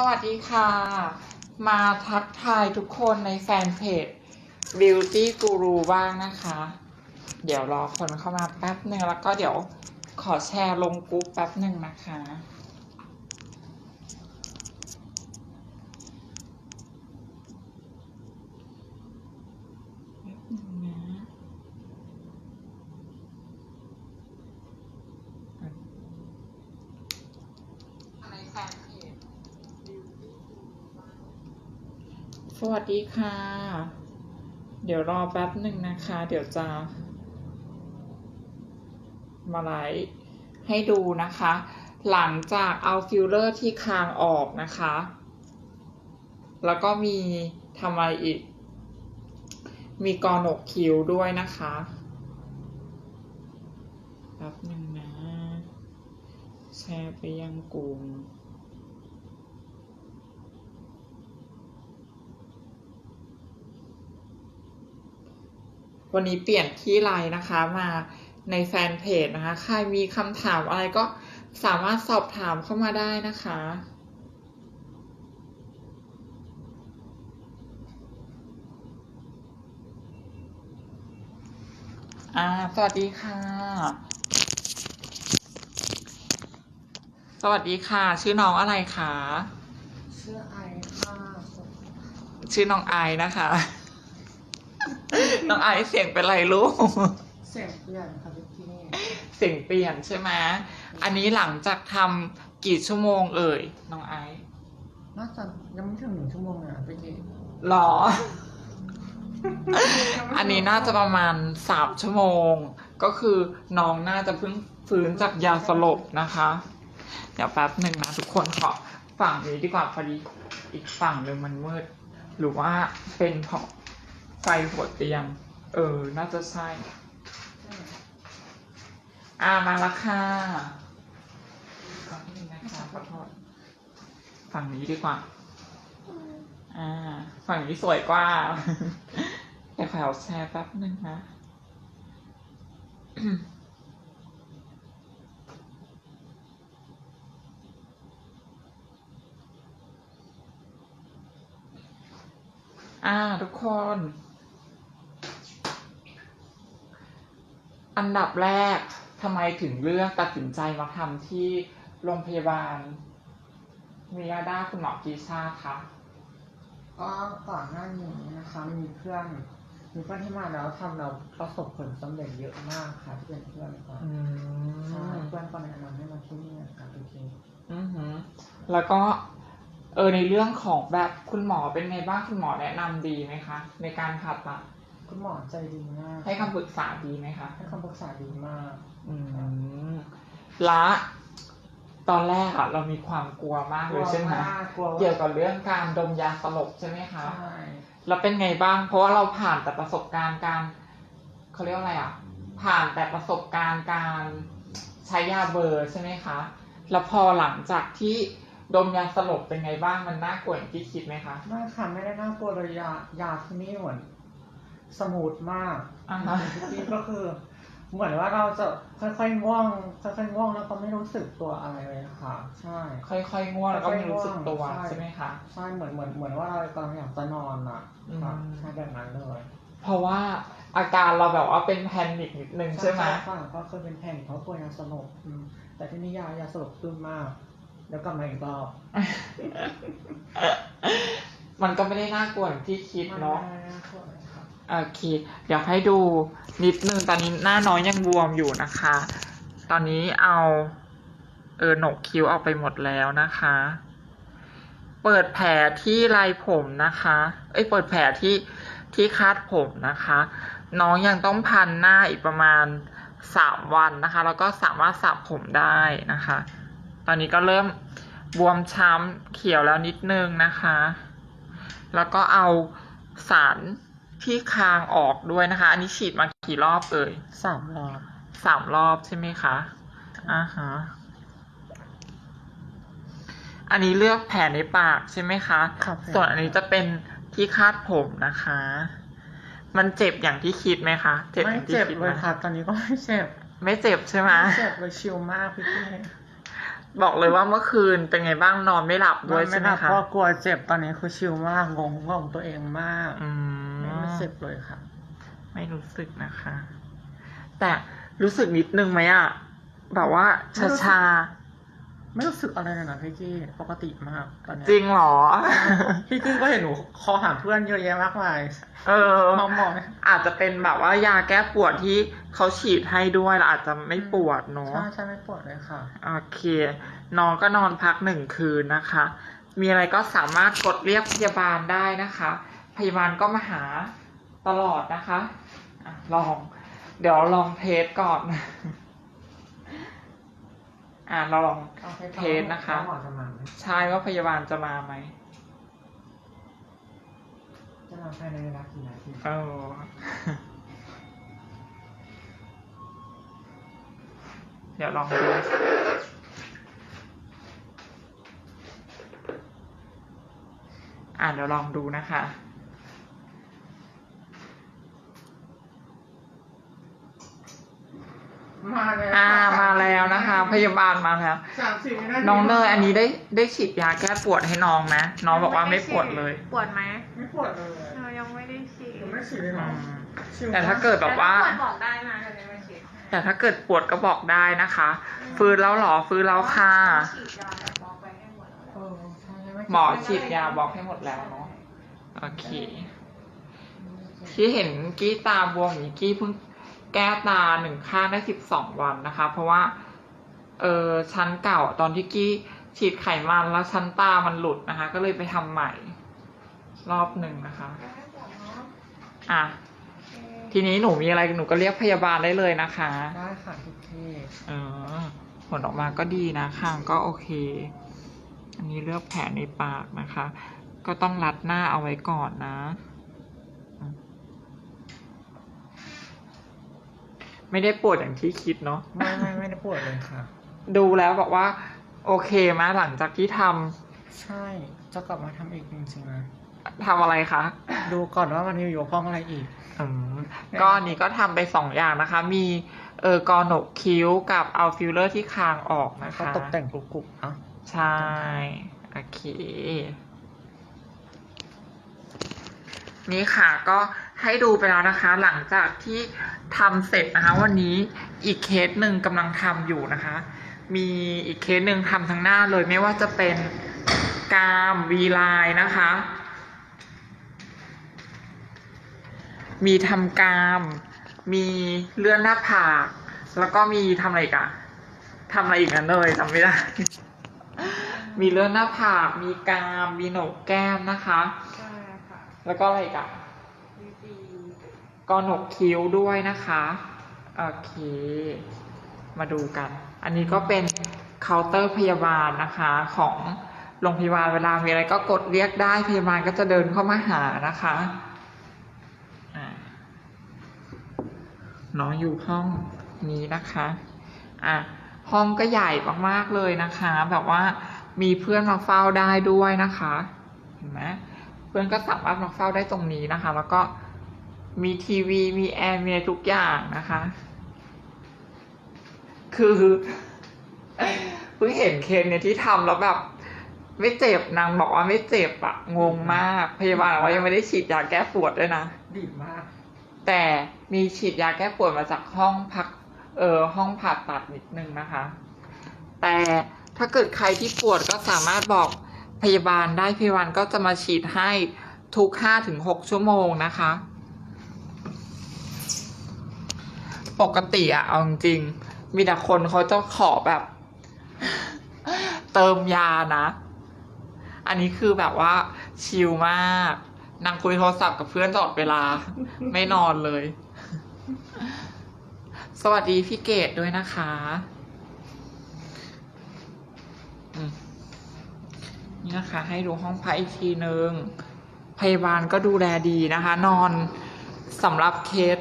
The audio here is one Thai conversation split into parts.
สวัสดีค่ะ มาทักทายทุกคนในแฟนเพจ Beauty Guru บ้างนะคะ เดี๋ยวรอคนเข้ามาแป๊บหนึ่งแล้วก็เดี๋ยวขอแชร์ลงกรุ๊ปแป๊บหนึ่งนะคะ แป๊บหนึ่งนะ ในแฟนเพจ สวัสดีค่ะ เดี๋ยวรอแป๊บหนึ่งนะคะ เดี๋ยวจะ มาไลฟ์ให้ดูนะคะ หลังจากเอาฟิลเลอร์ที่คางออกนะคะ แล้วก็มีทำอะไรอีก มีกรหนกคิ้วด้วยนะคะแป๊บหนึ่งนะ แชร์ไปยังกลุ่ม วันนี้เปลี่ยนที่ไลน์นะคะมาในแฟนเพจนะคะ ใครมีคำถามอะไรก็สามารถสอบถามเข้ามาได้นะคะ อ่า สวัสดีค่ะ สวัสดีค่ะ ชื่อน้องอะไรคะ ชื่อไอค่ะ ชื่อน้องไอซ์นะคะ น้องไอซ์เสียงเป็นไรลูก เสียงเปลี่ยนค่ะพี่กี้เสียงเปลี่ยนใช่ไหมอันนี้หลังจากทำกี่ชั่วโมงเอ่ยน้องไอซ์น่าจะยังไม่ถึงหนึ่งชั่วโมงเลยอะพี่กี้หรอ อันนี้น่าจะประมาณสามชั่วโมง ก็คือน้องน่าจะเพิ่งฟื้นจากยาสลบนะคะ เดี๋ยวแป๊บหนึ่งนะทุกคนขอฝั่งนี้ดีกว่าพอดีอีกฝั่งหนึ่งมันมืด หรือว่าเป็นเพราะ ไฟหัวเตียง เออ น่าจะใช่ อ่ามาและค่ะแป๊บนึงนะคะขอโทษ ฝั่งนี้ดีกว่า อ่า ฝั่งนี้สวยกว่า แต่ขอแชร์แป๊บนึงนะอ่าทุกคน อันดับแรกทำไมถึงเลือกตัดสินใจมาทำที่โรงพยาบาลมิยาดาคุณหมอกีชาคะก็ก่อนหน้านี้นะคะมีเพื่อนมีเพื่อนที่มาแล้วทำแล้วประสบผลสำเร็จเยอะมากค่ะที่เป็นเพื่อนค่ะอืใช่มเพื่อนก็แนะนำให้มาที่นี่ค่ะพี่กี้อือหือแล้วก็เออในเรื่องของแบบคุณหมอเป็นไงบ้างคุณหมอแนะนำดีไหมคะ ในการผ่าตัด คุณหมอใจดีมากให้คำปรึกษาดีไหมคะ ให้คำปรึกษาดีมาก อืมและ ตอนแรกอะเรามีความกลัวมากกเลลัวยใช่ไหมมากกลัวว่าเกี่ยวกับเรื่องการดมยาสลบใช่ไหมคะใช่แล้วเป็นไงบ้าง เพราะว่าเราผ่านแต่ประสบการณ์การเขาเรียกว่าอะไรอะ ผ่านแต่ประสบการณ์การใช้ยาเบอร์ใช่ไหมคะ แล้วพอหลังจากที่ดมยาสลบเป็นไงบ้างมันน่ากลัวอย่างที่คิดไหมคะไม่ค่ะไม่ได้น่ากลัวเลยยายาที่นี่เหมือน สมูทมากอ่าฮะพี่กี้ก็คือ เหมือนว่าเราจะค่อยๆง่วงค่อยๆง่วงแล้วก็ไม่รู้สึกตัวอะไรเลยค่ะ ใช่ ค่อยๆง่วงแล้วก็ไม่รู้สึกตัวใช่ ใช่ไหมคะ ใช่เหมือนเหมือนเหมือนว่าเรากำลังอยากจะนอนอะอืมค่ะใช่แบบนั้นเลยเพราะว่าอาการเราแบบว่าเป็นแพนิคนิดนึงใช่ไหมค่ะก็เคยเป็นแผ่นเพราะตัวยาสลบอืมแต่ที่นี่ยายาสลบขึ้นมาก แล้วกลับมาอีกรอบมันก็ไม่ได้น่ากลัวอย่างที่คิดเนาะไม่ได้น่ากลัวเลยค่ะ โอเค เดี๋ยวให้ดูนิดนึง ตอนนี้หน้าน้อยยังบวมอยู่นะคะ ตอนนี้เอา เออหนกคิ้วออกไปหมดแล้วนะคะ เปิดแผลที่ไรผมนะคะ เอ้ย เปิดแผลที่ที่คาดผมนะคะ น้องยังต้องพันหน้าอีกประมาณสามวันนะคะ แล้วก็สามารถสระผมได้นะคะ ตอนนี้ก็เริ่มบวมช้ำเขียวแล้วนิดนึงนะคะ แล้วก็เอาสาร ที่คางออกด้วยนะคะ อันนี้ฉีดมากี่รอบเอ่ยสามรอบสามรอบใช่ไหมคะอ่าฮะอันนี้เลือกแผลในปากใช่ไหมคะครับส่วนอันนี้จะเป็นที่คาดผมนะคะ มันเจ็บอย่างที่คิดไหมคะเจ็บอไม่ย่างที่เจ็บคิดเลไหมยค่ะ ตอนนี้ก็ไม่เจ็บไม่เจ็บใช่ไหมไม่เจ็บเลยชิลมากพี่กี้บอกเลยว่าเมื่อคืนเป็นไงบ้างนอนไม่หลับด้วยใช่ไหมนอนคะเพราะกลัวเจ็บตอนนี้คือชิลมากงงงงตัวเองมาก อืไม่ มรู้สึกเลยค่ะ ไม่รู้สึกนะคะ แต่รู้สึกนิดนึงไหมอะแบบว่าไม่ชารู้สึกชาไม่รู้สึกอะไรเลยนะพี่กี้ปกติมากตอนเนี้ยจริงเหรอ พี่กี้ก็เห็นหนูคอหาเพื่อนเยอะแยะมากมายเออ มองมองอาจจะเป็นแบบว่ายาแก้ปวดที่เขาฉีดให้ด้วยแล้วอาจจะไม่ปวดเนาะใช่ใช่ไม่ปวดเลยค่ะ โอเค นอนก็นอนพักหนึ่งคืนนะคะ มีอะไรก็สามารถกดเรียกพยาบาลได้นะคะ พยาบาลก็มาหา ตลอดนะคะอะลอง เดี๋ยวลองเทสก่อน อ่าเราลองเทสนะคะหมอจะมาไหมใช่ว่าพยาบาลจะมาไหมจะมาภายในเวลากี่นาทีเออเดี๋ยวลองดูอ่าเดี๋ยวลองดูนะคะ มาแล้วอ่ามาแล้วนะคะ พยาบาลมาแล้ว สามสิบวินาทีน้องเนยอันนี้ได้ได้ฉีดยาแก้ปวดให้น้องไหมน้องบอกว่าไม่ปวดเลยปวดไหมไม่ปวดเลยเรายังไม่ได้ฉีดหนูไม่ฉีดเลยเหรอือมชิลแต่ถ้าเกิดแบบว่าปวดบอกได้นะเดี๋ยวนี้มาฉีดให้แต่ถ้าเกิดปวดก็บอกได้นะคะ ฟื้นแล้วเหรอฟื้นแล้วค่ะฉีดยาแบบบอกไปให้หมดแล้วเออใช่ไม่หมอฉีดยาบอกให้หมดแล้วเนาะโอเค ที่เห็นกี้ตาบวมอย่างนี้กี้เพิ่ง แก้ตาหนึ่งข้างได้สิบสองวันนะคะ เพราะว่าเออชั้นเก่าตอนที่กี้ฉีดไขมันแล้วชั้นตามันหลุดนะคะ ก็เลยไปทำใหม่ รอบหนึ่งนะคะไม่ปวดเนาะอะ ทีนี้หนูมีอะไรหนูก็เรียกพยาบาลได้เลยนะคะ ได้ค่ะทุกทีเออผลออกมาก็ดีนะข้างก็โอเค อันนี้เลือกแผลในปากนะคะ ก็ต้องรัดหน้าเอาไว้ก่อนนะอืม ไม่ได้ปวดอย่างที่คิดเนาะไม่ไม่ไม่ได้ปวดเลยค่ะ ดูแล้วบอกว่า โอเคไหมหลังจากที่ทใช่จะกลับมาทำอีกจริงๆนะำทำอะไรคะดูก่อนว่ามันมีอยู่ข้องอะไรอีก อืมก็อันนี้ก็ทำไปสองอย่างนะคะ มีเออกอหนกคิ้วกับเอาฟิลเลอร์ที่คางออกนะก็คะตกแต่งกรุบๆเนาะใช่โอเค นี่ค่ะก็ ให้ดูไปแล้วนะคะ หลังจากที่ทำเสร็จนะคะ วันนี้อีกเคสหนึ่งกำลังทำอยู่นะคะ มีอีกเคสหนึ่งทำทั้งหน้าเลยไม่ว่าจะเป็นกรามวีไลน์นะคะ มีทำกราม มีเลื่อนหน้าผาก แล้วก็มีทำอะไรอีกอะทำอะไรอีกนั้นเลยจำไม่ได้ มีเลื่อนหน้าผาก มีกราม มีโหนกแก้มนะคะใช่ค่ะแล้วก็อะไรอีกอะดีดี ก็โหนกคิ้วด้วยนะคะโอเค มาดูกัน อันนี้ก็เป็นเคาน์เตอร์พยาบาลนะคะของโรงพยาบาลเวลามีอะไรก็กดเรียกได้พยาบาลก็จะเดินเข้ามาหานะคะน้องอยู่ห้องนี้นะคะอะห้องก็ใหญ่มากๆเลยนะคะ แบบว่ามีเพื่อนมาเฝ้าได้ด้วยนะคะ เห็นไหมเพื่อนก็สามารถมาเฝ้าได้ตรงนี้นะคะ แล้วก็ มีทีวีมีแอร์มีอะไรทุกอย่างนะคะ คือเพิ่งเห็นเคนเนี่ยที่ทำแล้วแบบ ไม่เจ็บนางบอกว่าไม่เจ็บอะงงมาก พยาบาลบอกว่ายังไม่ได้ฉีดยาแก้ปวดด้วยนะดีมาก แต่มีฉีดยาแก้ปวดมาจากห้องพัก เออห้องผ่าตัดนิดนึงนะคะ แต่ถ้าเกิดใครที่ปวดก็สามารถบอกพยาบาลได้พยาบาลก็จะมาฉีดให้ทุกห้าถึงหกชั่วโมงนะคะ ปกติอะเอาจริง มีแต่คนเขาจะขอแบบ เติมยานะ อันนี้คือแบบว่า ชิลมากนางคุยโทรศัพท์กับเพื่อนตลอดเวลา ไม่นอนเลย สวัสดีพี่เกดด้วยนะคะนี่นะคะ ให้ดูห้องพักอีกทีนึง พยาบาลก็ดูแลดีนะคะ นอนสำหรับเคส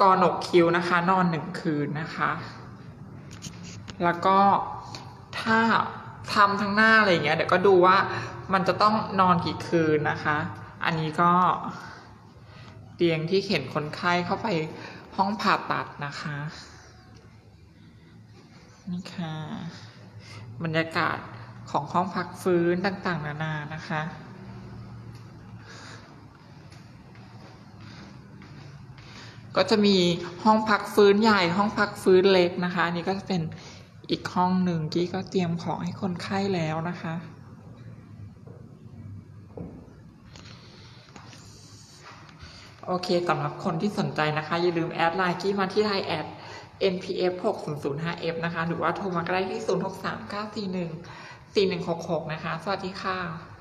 กอนกคิ้วนะคะ นอนหนึ่งคืนนะคะ แล้วก็ถ้าทำทั้งหน้าอะไรเงี้ยเดี๋ยวก็ดูว่ามันจะต้องนอนกี่คืนนะคะ อันนี้ก็เตียงที่เข็นคนไข้เข้าไปห้องผ่าตัดนะคะนี่ค่ะบรรยากาศของห้องพักฟื้นต่างๆ นานานะคะ ก็จะมีห้องพักฟื้นใหญ่ห้องพักฟื้นเล็กนะคะนนี้ก็จะเป็นอีกห้องหนึ่งที่ก็เตรียมของให้คนไข้แล้วนะคะ โอเคสำหรับคนที่สนใจนะคะ อย่าลืมแอดไลน์กี้มาที่ไทยแอด npf 6 0 0 5 f นะคะ หรือว่าโทรมาก็ได้ที่ 0 6 3 9 4 1 4 1 6 6 นะคะ สวัสดีค่ะ